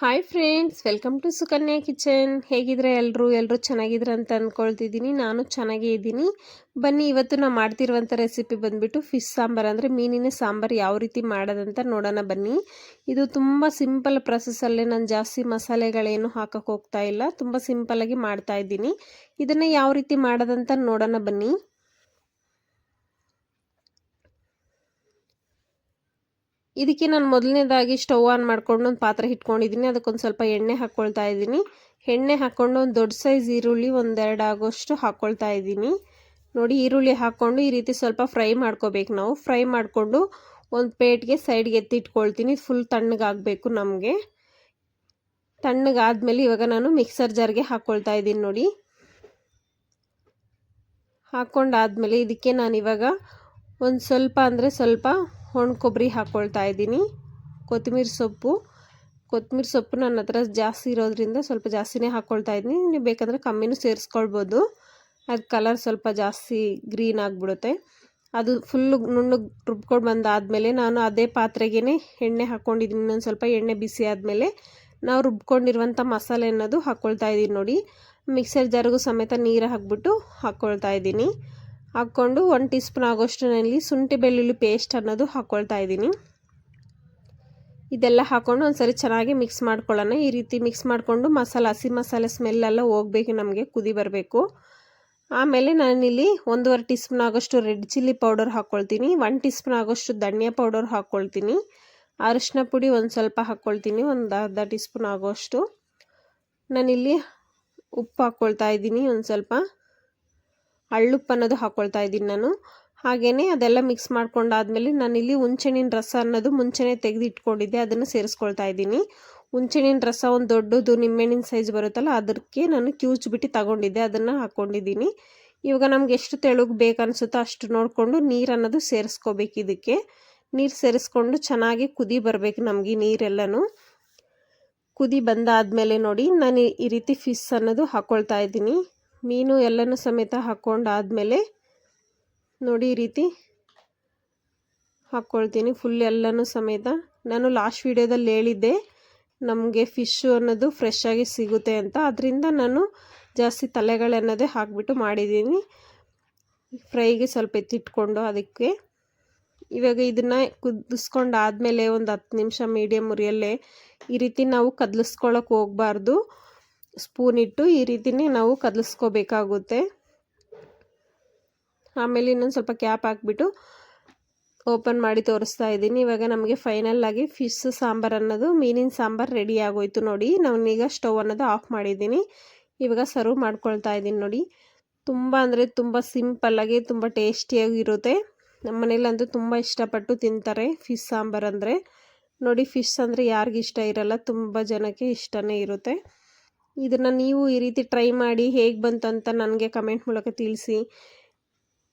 Hi friends welcome to Sukanya kitchen ಹೇಗಿದ್ರೆ ಎಲ್ಲರೂ ಎಲ್ಲರೂ ಚೆನ್ನಾಗಿದ್ರೆ ಅಂತ ಅಂದ್ಕೊಳ್ತಿದ್ದೀನಿ ನಾನು ಚೆನ್ನಾಗೇ ಇದ್ದೀನಿ. ಬನ್ನಿ, ಇವತ್ತು ನಾನು ಮಾಡ್ತಿರುವಂಥ ರೆಸಿಪಿ ಬಂದುಬಿಟ್ಟು ಫಿಶ್ ಸಾಂಬಾರು ಅಂದರೆ ಮೀನಿನ ಸಾಂಬಾರು ಯಾವ ರೀತಿ ಮಾಡೋದಂತ ನೋಡೋಣ ಬನ್ನಿ. ಇದು ತುಂಬ ಸಿಂಪಲ್ ಪ್ರೊಸೆಸ್ಸಲ್ಲೇ ನಾನು ಜಾಸ್ತಿ ಮಸಾಲೆಗಳೇನು ಹಾಕಕ್ಕೆ ಹೋಗ್ತಾ ಇಲ್ಲ. ತುಂಬ ಸಿಂಪಲ್ಲಾಗಿ ಮಾಡ್ತಾ ಇದ್ದೀನಿ. ಇದನ್ನು ಯಾವ ರೀತಿ ಮಾಡೋದಂತ ನೋಡೋಣ ಬನ್ನಿ. ಇದಕ್ಕೆ ನಾನು ಮೊದಲನೇದಾಗಿ ಸ್ಟವ್ ಆನ್ ಮಾಡ್ಕೊಂಡು ಒಂದು ಪಾತ್ರೆ ಇಟ್ಕೊಂಡಿದ್ದೀನಿ ಅದಕ್ಕೊಂದು ಸ್ವಲ್ಪ ಎಣ್ಣೆ ಹಾಕ್ಕೊಳ್ತಾ ಇದ್ದೀನಿ ಎಣ್ಣೆ ಹಾಕ್ಕೊಂಡು ಒಂದು ದೊಡ್ಡ ಸೈಜ್ ಈರುಳ್ಳಿ ಒಂದೆರಡು ಆಗೋಷ್ಟು ಹಾಕ್ಕೊಳ್ತಾ ಇದ್ದೀನಿ ನೋಡಿ, ಈರುಳ್ಳಿ ಹಾಕ್ಕೊಂಡು ಈ ರೀತಿ ಸ್ವಲ್ಪ ಫ್ರೈ ಮಾಡ್ಕೋಬೇಕು ನಾವು. ಫ್ರೈ ಮಾಡಿಕೊಂಡು ಒಂದು ಪ್ಲೇಟ್ಗೆ ಸೈಡ್ಗೆ ಎತ್ತಿಟ್ಕೊಳ್ತೀನಿ ಫುಲ್ ತಣ್ಣಗಾಗಬೇಕು ನಮಗೆ. ತಣ್ಣಗಾದ್ಮೇಲೆ ಇವಾಗ ನಾನು ಮಿಕ್ಸರ್ ಜಾರ್ಗೆ ಹಾಕ್ಕೊಳ್ತಾ ಇದ್ದೀನಿ ನೋಡಿ. ಹಾಕ್ಕೊಂಡಾದ್ಮೇಲೆ ಇದಕ್ಕೆ ನಾನು ಇವಾಗ ಒಂದು ಸ್ವಲ್ಪ ಅಂದರೆ ಸ್ವಲ್ಪ ಒಣ ಕೊಬ್ಬರಿ ಹಾಕ್ಕೊಳ್ತಾ ಇದ್ದೀನಿ. ಕೊತ್ತಂಬರಿ ಸೊಪ್ಪು. ಕೊತ್ತಂಬರಿ ಸೊಪ್ಪು ನನ್ನ ಹತ್ರ ಜಾಸ್ತಿ ಇರೋದ್ರಿಂದ ಸ್ವಲ್ಪ ಜಾಸ್ತಿನೇ ಹಾಕ್ಕೊಳ್ತಾ ಇದ್ದೀನಿ. ನೀವು ಬೇಕಂದರೆ ಕಮ್ಮಿನೂ ಸೇರಿಸ್ಕೊಳ್ಬೋದು. ಅದು ಕಲರ್ ಸ್ವಲ್ಪ ಜಾಸ್ತಿ ಗ್ರೀನ್ ಆಗಿಬಿಡುತ್ತೆ. ಅದು ಫುಲ್ಲು ನುಣ್ಣಗೆ ರುಬ್ಕೊಂಡು ಬಂದಾದಮೇಲೆ ನಾನು ಅದೇ ಪಾತ್ರೆಗೇ ಎಣ್ಣೆ ಹಾಕ್ಕೊಂಡಿದ್ದೀನಿ ಇನ್ನೊಂದು ಸ್ವಲ್ಪ ಎಣ್ಣೆ ಬಿಸಿ ಆದಮೇಲೆ ನಾವು ರುಬ್ಕೊಂಡಿರುವಂಥ ಮಸಾಲೆ ಅನ್ನೋದು ಹಾಕ್ಕೊಳ್ತಾ ಇದ್ದೀನಿ ನೋಡಿ. ಮಿಕ್ಸರ್ ಜಾರಿಗೂ ಸಮೇತ ನೀರು ಹಾಕ್ಬಿಟ್ಟು ಹಾಕ್ಕೊಳ್ತಾ ಇದ್ದೀನಿ. ಹಾಕ್ಕೊಂಡು ಒನ್ ಟೀ ಸ್ಪೂನ್ ಆಗೋಷ್ಟಿನಲ್ಲಿ ಶುಂಠಿ ಬೆಳ್ಳುಳ್ಳಿ ಪೇಸ್ಟ್ ಅನ್ನೋದು ಹಾಕ್ಕೊಳ್ತಾ ಇದ್ದೀನಿ. ಇದೆಲ್ಲ ಹಾಕ್ಕೊಂಡು ಒಂದ್ಸರಿ ಚೆನ್ನಾಗಿ ಮಿಕ್ಸ್ ಮಾಡ್ಕೊಳ್ಳೋಣ. ಈ ರೀತಿ ಮಿಕ್ಸ್ ಮಾಡಿಕೊಂಡು ಮಸಾಲೆ, ಹಸಿ ಮಸಾಲೆ ಸ್ಮೆಲ್ಲೆಲ್ಲ ಹೋಗಬೇಕು, ನಮಗೆ ಕುದಿ ಬರಬೇಕು. ಆಮೇಲೆ ನಾನಿಲ್ಲಿ ಒಂದೂವರೆ ಟೀ ಸ್ಪೂನ್ ಆಗೋಷ್ಟು ರೆಡ್ ಚಿಲ್ಲಿ ಪೌಡರ್ ಹಾಕ್ಕೊಳ್ತೀನಿ ಒನ್ ಟೀ ಸ್ಪೂನ್ ಆಗೋಷ್ಟು ಧನಿಯಾ ಪೌಡರ್ ಹಾಕ್ಕೊಳ್ತೀನಿ ಅರಿಶಿನ ಪುಡಿ ಒಂದು ಸ್ವಲ್ಪ ಹಾಕ್ಕೊಳ್ತೀನಿ ಒಂದು ಅರ್ಧ ಟೀ ಸ್ಪೂನ್ ಆಗೋಷ್ಟು. ನಾನಿಲ್ಲಿ ಉಪ್ಪು ಹಾಕ್ಕೊಳ್ತಾ ಇದ್ದೀನಿ ಒಂದು ಸ್ವಲ್ಪ. ಹಳ್ಳುಪ್ಪು ಅನ್ನೋದು ಹಾಕ್ಕೊಳ್ತಾ ಇದ್ದೀನಿ ನಾನು. ಹಾಗೆಯೇ ಅದೆಲ್ಲ ಮಿಕ್ಸ್ ಮಾಡ್ಕೊಂಡಾದ್ಮೇಲೆ ನಾನಿಲ್ಲಿ ಹುಂಚೆಣ್ಣಿನ ರಸ ಅನ್ನೋದು ಮುಂಚೆನೇ ತೆಗೆದು ಇಟ್ಕೊಂಡಿದ್ದೆ ಅದನ್ನು ಸೇರಿಸ್ಕೊಳ್ತಾ ಇದ್ದೀನಿ. ಹುಂಚೆಣ್ಣಿನ ರಸ ಒಂದು ದೊಡ್ಡದು ನಿಂಬೆಹಣ್ಣಿನ ಸೈಜ್ ಬರುತ್ತಲ್ಲ, ಅದಕ್ಕೆ ನಾನು ಕ್ಯೂಚ್ಬಿಟ್ಟು ತಗೊಂಡಿದ್ದೆ, ಅದನ್ನು ಹಾಕ್ಕೊಂಡಿದ್ದೀನಿ ಇವಾಗ ನಮ್ಗೆ ಎಷ್ಟು ತೆಳುಗೆ ಬೇಕು ಅನಿಸುತ್ತೋ ಅಷ್ಟು ನೋಡಿಕೊಂಡು ನೀರು ಅನ್ನೋದು ಸೇರಿಸ್ಕೋಬೇಕು ಇದಕ್ಕೆ. ನೀರು ಸೇರಿಸ್ಕೊಂಡು ಚೆನ್ನಾಗಿ ಕುದಿ ಬರಬೇಕು ನಮಗೆ ನೀರೆಲ್ಲನೂ. ಕುದಿ ಬಂದಾದಮೇಲೆ ನೋಡಿ, ನಾನು ಈ ರೀತಿ ಫಿಶ್ ಅನ್ನೋದು ಹಾಕ್ಕೊಳ್ತಾ ಇದ್ದೀನಿ. ಮೀನು ಎಲ್ಲನೂ ಸಮೇತ ಹಾಕ್ಕೊಂಡಾದಮೇಲೆ ನೋಡಿ ಈ ರೀತಿ ಹಾಕ್ಕೊಳ್ತೀನಿ ಫುಲ್ ಎಲ್ಲನೂ ಸಮೇತ. ನಾನು ಲಾಸ್ಟ್ ವೀಡಿಯೋದಲ್ಲಿ ಹೇಳಿದ್ದೆ, ನಮಗೆ ಫಿಶ್ಶು ಅನ್ನೋದು ಫ್ರೆಶ್ ಆಗಿ ಸಿಗುತ್ತೆ ಅಂತ. ಅದರಿಂದ ನಾನು ಜಾಸ್ತಿ ತಲೆಗಳನ್ನೋದೇ ಹಾಕ್ಬಿಟ್ಟು ಮಾಡಿದ್ದೀನಿ. ಫ್ರೈಗೆ ಸ್ವಲ್ಪ ಎತ್ತಿಟ್ಕೊಂಡು ಅದಕ್ಕೆ. ಇವಾಗ ಇದನ್ನು ಕುದಿಸ್ಕೊಂಡಾದಮೇಲೆ ಒಂದು ಹತ್ತು ನಿಮಿಷ ಮೀಡಿಯಮ್ ಉರಿಯಲ್ಲೇ ಈ ರೀತಿ ನಾವು ಕದಲಿಸ್ಕೊಳಕ್ಕೆ ಹೋಗಬಾರ್ದು. ಸ್ಪೂನ್ ಇಟ್ಟು ಈ ರೀತಿನೇ ನಾವು ಕದಲಿಸ್ಕೋಬೇಕಾಗುತ್ತೆ. ಆಮೇಲೆ ಇನ್ನೊಂದು ಸ್ವಲ್ಪ ಕ್ಯಾಪ್ ಹಾಕ್ಬಿಟ್ಟು ಓಪನ್ ಮಾಡಿ ತೋರಿಸ್ತಾ ಇದ್ದೀನಿ. ಇವಾಗ ನಮಗೆ ಫೈನಲ್ ಆಗಿ ಫಿಶ್ ಸಾಂಬಾರು ಅನ್ನೋದು, ಮೀನಿನ ಸಾಂಬಾರು ರೆಡಿ ಆಗೋಯ್ತು ನೋಡಿ. ನಾನೀಗ ಸ್ಟವ್ ಅನ್ನೋದು ಆಫ್ ಮಾಡಿದ್ದೀನಿ. ಇವಾಗ ಸರ್ವ್ ಮಾಡ್ಕೊಳ್ತಾ ಇದ್ದೀನಿ ನೋಡಿ. ತುಂಬ ಅಂದರೆ ತುಂಬ ಸಿಂಪಲ್ಲಾಗಿ ತುಂಬ ಟೇಸ್ಟಿಯಾಗಿ ಇರುತ್ತೆ. ನಮ್ಮ ಮನೇಲಂತೂ ತುಂಬ ಇಷ್ಟಪಟ್ಟು ತಿಂತಾರೆ ಫಿಶ್ ಸಾಂಬಾರು ಅಂದರೆ. ನೋಡಿ ಫಿಶ್ ಅಂದರೆ ಯಾರಿಗಿಷ್ಟ ಇರಲ್ಲ, ತುಂಬ ಜನಕ್ಕೆ ಇಷ್ಟನೇ ಇರುತ್ತೆ. ಇದನ್ನು ನೀವು ಈ ರೀತಿ ಟ್ರೈ ಮಾಡಿ ಹೇಗೆ ಬಂತು ಅಂತ ನನಗೆ ಕಮೆಂಟ್ ಮೂಲಕ ತಿಳಿಸಿ.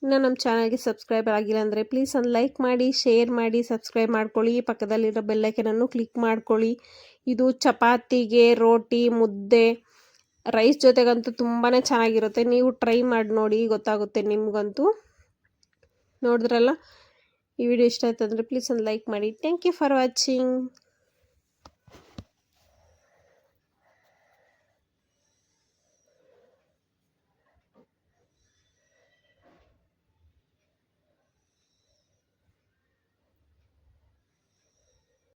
ಇನ್ನು ನಮ್ಮ ಚಾನಲ್ಗೆ ಸಬ್ಸ್ಕ್ರೈಬ್ ಆಗಿಲ್ಲ ಅಂದರೆ ಪ್ಲೀಸ್ ಒಂದು ಲೈಕ್ ಮಾಡಿ ಶೇರ್ ಮಾಡಿ ಸಬ್ಸ್ಕ್ರೈಬ್ ಮಾಡ್ಕೊಳ್ಳಿ. ಪಕ್ಕದಲ್ಲಿರೋ ಬೆಲ್ಲೈಕನನ್ನು ಕ್ಲಿಕ್ ಮಾಡ್ಕೊಳ್ಳಿ. ಇದು ಚಪಾತಿಗೆ, ರೋಟಿ, ಮುದ್ದೆ ರೈಸ್ ಜೊತೆಗಂತೂ ತುಂಬಾ ಚೆನ್ನಾಗಿರುತ್ತೆ. ನೀವು ಟ್ರೈ ಮಾಡಿ ನೋಡಿ ಗೊತ್ತಾಗುತ್ತೆ ನಿಮಗಂತೂ. ನೋಡಿದ್ರಲ್ಲ? ಈ ವಿಡಿಯೋ ಇಷ್ಟ ಆಯ್ತು ಅಂದರೆ ಪ್ಲೀಸ್ ಒಂದು ಲೈಕ್ ಮಾಡಿ. Thank you for watching